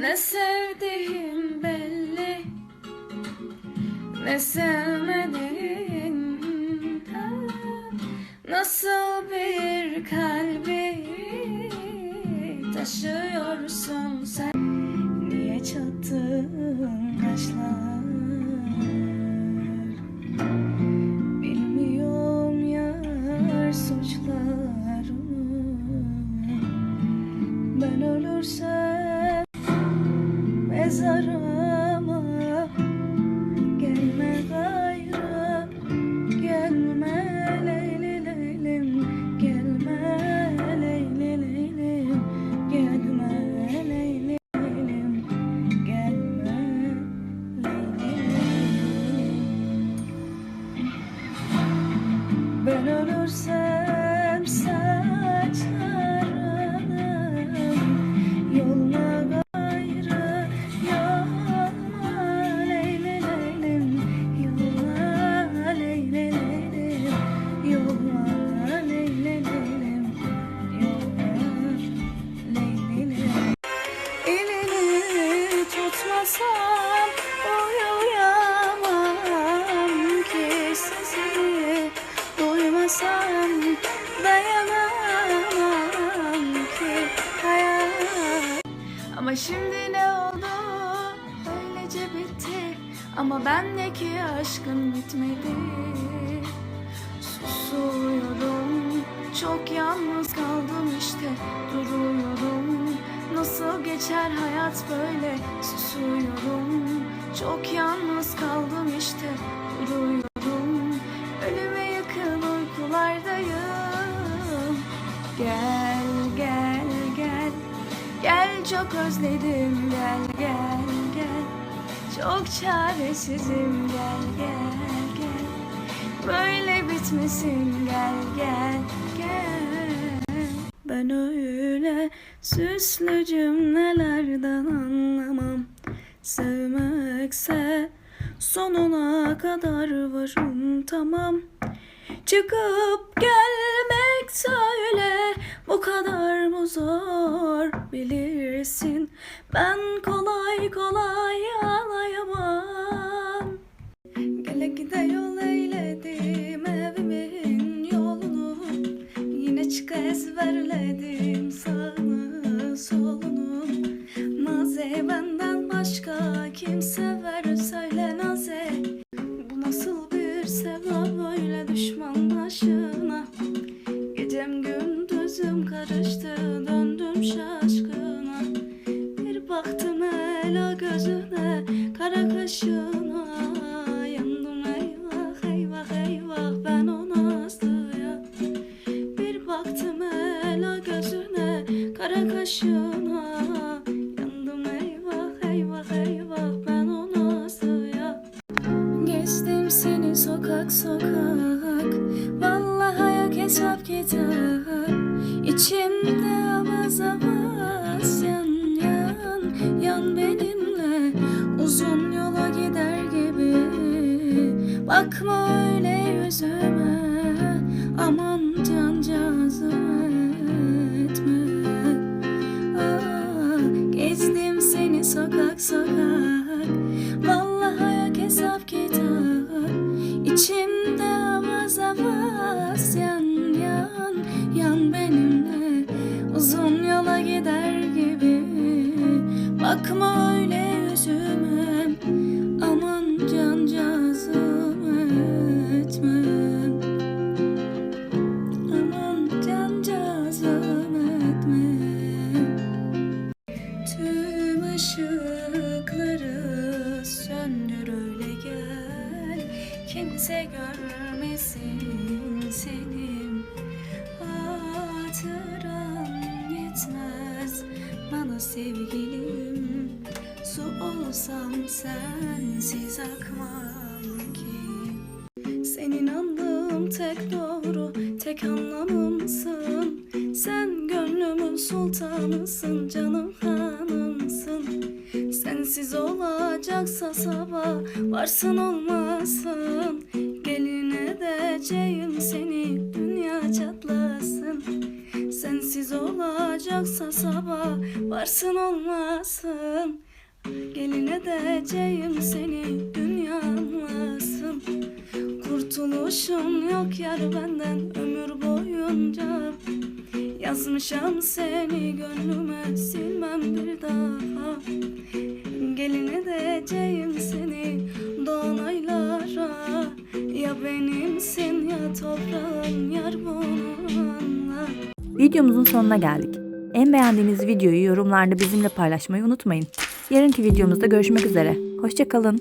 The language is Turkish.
Ne sevdiğin belli Ne sevmediğin Ha, Nasıl bir kalbi Taşıyorsun sen? Niye çattın kaşlar Ama şimdi ne oldu? Öylece bitti. Ama bendeki aşkın bitmedi. Susuyorum. Çok yalnız kaldım işte. Duruyorum. Nasıl geçer hayat böyle? Susuyorum. Çok yalnız kaldım işte. Duruyorum çok özledim. Gel gel gel. Çok çaresizim. Gel gel gel. Böyle bitmesin. Gel gel gel. Ben öyle süslü cümlelerden anlamam. Sevmekse sonuna kadar varım tamam. Çıkıp gelmek söyle bu kadar mı zor bilirsin? Ben kolay kolay ağlayamam Gele gide yol eyledim evimin yolunu. Yine çık ezberledim sağını solunu. Naze benden başka kim sever söyle Naze. Bu nasıl bir sevda böyle düşman başına? Gecem gündüzüm karıştı döndüm şaşkına. Bir baktım ela gözüne kara kaşına İçimde avaz avaz Yan yan yan benimle. Uzun yola gider gibi. Bakma görmesin senin Hatıran yetmez bana sevgilim. Su olsam sensiz akmam ki. Senin andığım tek doğru, tek anlamımsın. Sen gönlümün sultanısın, canım hanımsın. Sensiz olacaksa sabah, varsın olmasın edeceğim seni, dünya çatlasın. Sensiz olacaksa sabah, varsın olmasın. Gelin edeceğim seni dünya anlasın. Kurtuluşun yok yar benden ömür boyunca. Yazmışam seni gönlüme silmem bir daha. Gelin edeceğim seni benimsin ya toprağın yar Videomuzun sonuna geldik. En beğendiğiniz videoyu yorumlarda bizimle paylaşmayı unutmayın. Yarınki videomuzda görüşmek üzere. Hoşçakalın.